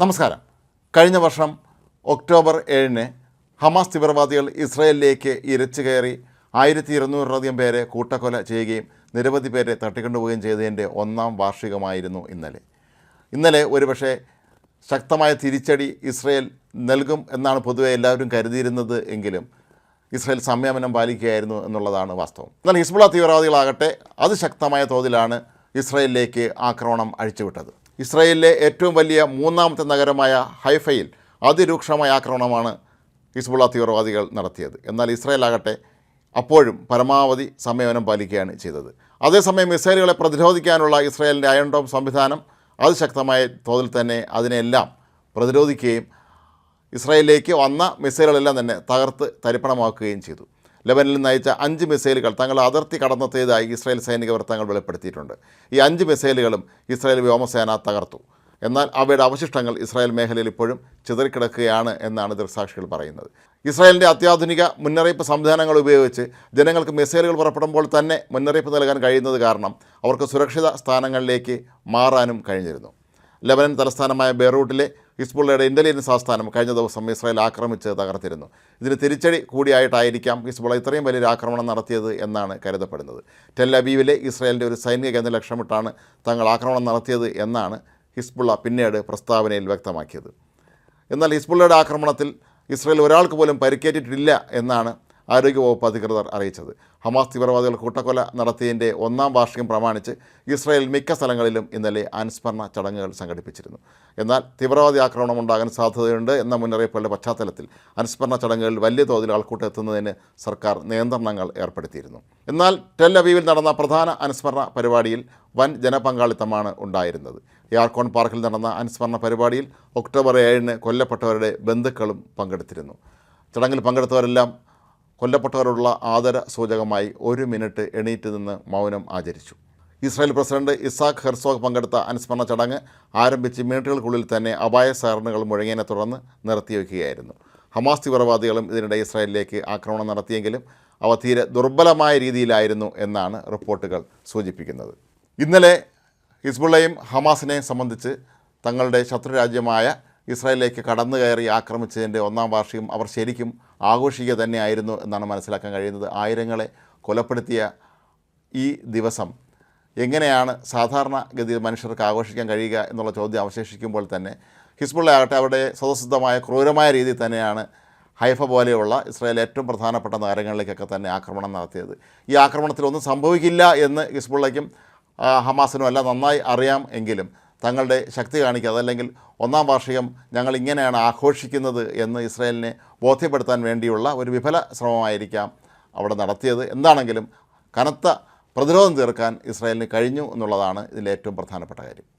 നമസ്കാരം. കഴിഞ്ഞ വർഷം ഒക്ടോബർ ഏഴിന് ഹമാസ് തീവ്രവാദികൾ ഇസ്രയേലിലേക്ക് ഇരച്ചു കയറി ആയിരത്തി ഇരുന്നൂറിലധികം പേരെ കൂട്ടക്കൊല ചെയ്യുകയും നിരവധി പേരെ തട്ടിക്കൊണ്ടുപോവുകയും ചെയ്തതിന്റെ ഒന്നാം വാർഷികമായിരുന്നു ഇന്നലെ. ഇന്നലെ ഒരുപക്ഷെ ശക്തമായ തിരിച്ചടി ഇസ്രയേൽ നൽകും എന്നാണ് പൊതുവെ എല്ലാവരും കരുതിയിരുന്നത് എങ്കിലും ഇസ്രയേൽ സംയമനം പാലിക്കുകയായിരുന്നു എന്നുള്ളതാണ് വാസ്തവം. എന്നാൽ ഹിസ്ബുള തീവ്രവാദികളാകട്ടെ അതിശക്തമായ തോതിലാണ് ഇസ്രയേലിലേക്ക് ആക്രമണം അഴിച്ചുവിട്ടത്. ഇസ്രയേലിലെ ഏറ്റവും വലിയ മൂന്നാമത്തെ നഗരമായ ഹൈഫയിൽ അതിരൂക്ഷമായ ആക്രമണമാണ് ഹിസ്ബുള്ള തീവ്രവാദികൾ നടത്തിയത്. എന്നാൽ ഇസ്രായേൽ ആകട്ടെ അപ്പോഴും പരമാവധി സംയമനം പാലിക്കുകയാണ് ചെയ്തത്. അതേസമയം മിസൈലുകളെ പ്രതിരോധിക്കാനുള്ള ഇസ്രായേലിന്റെ അയൺ ഡോം സംവിധാനം അതിശക്തമായ തോതിൽ തന്നെ അതിനെല്ലാം പ്രതിരോധിക്കുകയും ഇസ്രായേലിലേക്ക് വന്ന മിസൈലുകളെല്ലാം തന്നെ തകർത്ത് തരിപ്പണമാക്കുകയും ചെയ്തു. ലെബനിൽ അയച്ച അഞ്ച് മിസൈലുകൾ തങ്ങൾ അതിർത്തി കടന്നെത്തിയതായി ഇസ്രായേൽ സൈനിക വൃത്തങ്ങൾ വെളിപ്പെടുത്തിയിട്ടുണ്ട്. ഈ അഞ്ച് മിസൈലുകളും ഇസ്രായേൽ വ്യോമസേന തകർത്തു. എന്നാൽ അവയുടെ അവശിഷ്ടങ്ങൾ ഇസ്രായേൽ മേഖലയിൽ ഇപ്പോഴും ചിതറിക്കിടക്കുകയാണ് എന്നാണ് ദൃക്സാക്ഷികൾ പറയുന്നത്. ഇസ്രായേലിന്റെ അത്യാധുനിക മുന്നറിയിപ്പ് സംവിധാനങ്ങൾ ഉപയോഗിച്ച് ജനങ്ങൾക്ക് മിസൈലുകൾ പുറപ്പെടുമ്പോൾ തന്നെ മുന്നറിയിപ്പ് നൽകാൻ കഴിയുന്നത് കാരണം അവർക്ക് സുരക്ഷിത സ്ഥാനങ്ങളിലേക്ക് മാറാനും കഴിഞ്ഞിരുന്നു. ലബനൻ തലസ്ഥാനമായ ബെയ്റൂട്ടിലെ ഹിസ്ബുള്ളയുടെ ഇന്റലിജൻസ് ആസ്ഥാനം കഴിഞ്ഞ ദിവസം ഇസ്രായേൽ ആക്രമിച്ച് തകർത്തിരുന്നു. ഇതിന് തിരിച്ചടി കൂടിയായിട്ടായിരിക്കാം ഹിസ്ബുള്ള ഇത്രയും വലിയൊരു ആക്രമണം നടത്തിയത് എന്നാണ് കരുതപ്പെടുന്നത്. ടെല്ലബീവിലെ ഇസ്രായേലിന്റെ ഒരു സൈനിക കേന്ദ്രം ലക്ഷ്യമിട്ടാണ് തങ്ങൾ ആക്രമണം നടത്തിയത് എന്നാണ് ഹിസ്ബുള്ള പിന്നീട് പ്രസ്താവനയിൽ വ്യക്തമാക്കിയത്. എന്നാൽ ഹിസ്ബുള്ളയുടെ ആക്രമണത്തിൽ ഇസ്രായേൽ ഒരാൾക്ക് പോലും പരിക്കേറ്റിട്ടില്ല എന്നാണ് ആരോഗ്യവകുപ്പ് അധികൃതർ അറിയിച്ചത്. ഹമാസ് തീവ്രവാദികൾ കൂട്ടക്കൊല നടത്തിയതിന്റെ ഒന്നാം വാർഷികം പ്രമാണിച്ച് ഇസ്രായേൽ മിക്ക സ്ഥലങ്ങളിലും ഇന്നലെ അനുസ്മരണ ചടങ്ങുകൾ സംഘടിപ്പിച്ചിരുന്നു. എന്നാൽ തീവ്രവാദി ആക്രമണം ഉണ്ടാകാൻ സാധ്യതയുണ്ട് എന്ന മുന്നറിയിപ്പുകളുടെ പശ്ചാത്തലത്തിൽ അനുസ്മരണ ചടങ്ങുകളിൽ വലിയ തോതിൽ ആൾക്കൂട്ടം എത്തുന്നതിന് സർക്കാർ നിയന്ത്രണങ്ങൾ ഏർപ്പെടുത്തിയിരുന്നു. എന്നാൽ ടെൽ അവീവിൽ നടന്ന പ്രധാന അനുസ്മരണ പരിപാടിയിൽ വൻ ജനപങ്കാളിത്തമാണ് ഉണ്ടായിരുന്നത്. യാർക്കോൺ പാർക്കിൽ നടന്ന അനുസ്മരണ പരിപാടിയിൽ ഒക്ടോബർ ഏഴിന് കൊല്ലപ്പെട്ടവരുടെ ബന്ധുക്കളും പങ്കെടുത്തിരുന്നു. ചടങ്ങിൽ പങ്കെടുത്തവരെല്ലാം കൊല്ലപ്പെട്ടവരോടുള്ള ആദര സൂചകമായി ഒരു മിനിറ്റ് എണീറ്റ് നിന്ന് മൗനം ആചരിച്ചു. ഇസ്രായേൽ പ്രസിഡന്റ് ഇസാഖ് ഹെർസോഗ് പങ്കെടുത്ത അനുസ്മരണ ചടങ്ങ് ആരംഭിച്ച് മിനിറ്റുകൾക്കുള്ളിൽ തന്നെ അപായ സൈറണുകൾ മുഴങ്ങിയതിനെ തുടർന്ന് നിർത്തിവെക്കുകയായിരുന്നു ഹമാസ് തീവ്രവാദികളും ഇതിനിടെ ഇസ്രായേലിലേക്ക് ആക്രമണം നടത്തിയെങ്കിലും അവ തീരെ ദുർബലമായ രീതിയിലായിരുന്നു എന്നാണ് റിപ്പോർട്ടുകൾ സൂചിപ്പിക്കുന്നത്. ഇന്നലെ ഹിസ്ബുള്ളയും ഹമാസിനെ സംബന്ധിച്ച് തങ്ങളുടെ ശത്രുരാജ്യമായ ഇസ്രായേലിലേക്ക് കടന്നു കയറി ആക്രമിച്ചതിന്റെ ഒന്നാം വാർഷികം അവർ ശരിക്കും ആഘോഷിക്കുക തന്നെയായിരുന്നു എന്നാണ് മനസ്സിലാക്കാൻ കഴിയുന്നത്. ആയിരങ്ങളെ കൊലപ്പെടുത്തിയ ഈ ദിവസം എങ്ങനെയാണ് സാധാരണ ഗതിയിൽ മനുഷ്യർക്ക് ആഘോഷിക്കാൻ കഴിയുക എന്നുള്ള ചോദ്യം അവശേഷിക്കുമ്പോൾ തന്നെ ഹിസ്ബുള്ള ആകട്ടെ അവരുടെ സ്വതസിദ്ധമായ ക്രൂരമായ രീതിയിൽ തന്നെയാണ് ഹൈഫ പോലെയുള്ള ഇസ്രായേൽ ഏറ്റവും പ്രധാനപ്പെട്ട നഗരങ്ങളിലേക്കൊക്കെ തന്നെ ആക്രമണം നടത്തിയത്. ഈ ആക്രമണത്തിൽ ഒന്നും സംഭവിക്കില്ല എന്ന് ഹിസ്ബുള്ളയ്ക്കും ആ, ഹമാസിനും എല്ലാം നന്നായി അറിയാം എങ്കിലും തങ്ങളുടെ ശക്തി കാണിക്കുക. അതല്ലെങ്കിൽ ഒന്നാം വാർഷികം ഞങ്ങൾ ഇങ്ങനെയാണ് ആഘോഷിക്കുന്നത് എന്ന് ഇസ്രായേലിനെ ബോധ്യപ്പെടുത്താൻ വേണ്ടിയുള്ള ഒരു വിഫല ശ്രമമായിരിക്കാം അവിടെ നടത്തിയത്. എന്താണെങ്കിലും കനത്ത പ്രതിരോധം തീർക്കാൻ ഇസ്രായേലിന് കഴിഞ്ഞു എന്നുള്ളതാണ് ഇതിലെ ഏറ്റവും പ്രധാനപ്പെട്ട കാര്യം.